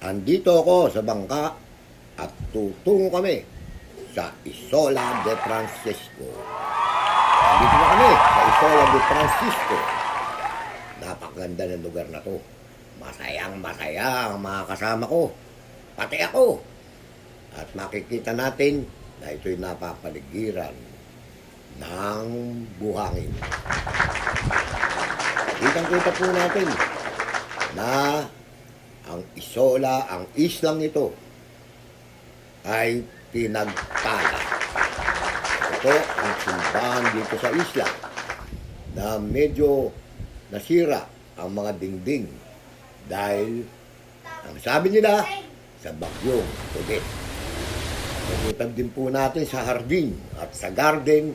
Andito ako sa bangka at tutungo kami sa Isola de Francisco. Andito na kami sa Isola de Francisco. Napakaganda ng lugar na to. Masayang masaya ang mga kasama ko. Pati ako. At makikita natin na ito'y napapaligiran ng buhangin. Kitang-kita po natin na Isola, ang islang ito, ay pinagtala. Ito ang simbahan dito sa isla na medyo nasira ang mga dingding dahil ang sabi nila sa bagyong tubig. Nagutan din po natin sa hardin at sa garden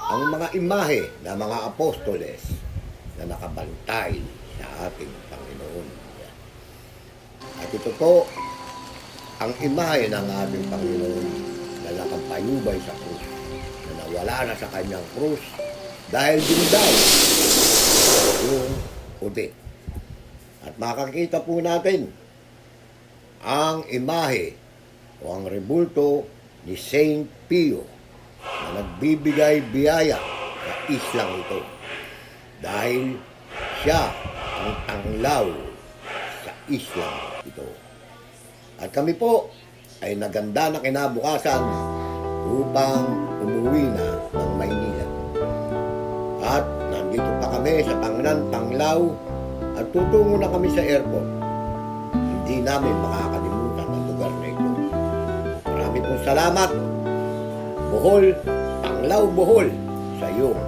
ang mga imahe ng mga apostoles na nakabantay sa ating Panginoon. Ito po ang imahe ng ating Panginoon na nakapayubay sa krus, na nawala na sa kanyang krus dahil din daw yung uti. At makakita po natin ang imahe o ang rebulto ni Saint Pio na nagbibigay biyaya sa islang ito dahil siya ang tanglaw sa islang ito. At kami po ay naganda na kinabukasan upang umuwi na ng Maynila. At nandito pa kami sa Tangnan, Tanglaw at tutungo na kami sa airport. Hindi namin makakalimutan ang lugar na ito. Marami salamat. Bohol, Tanglaw, Bohol sa iyong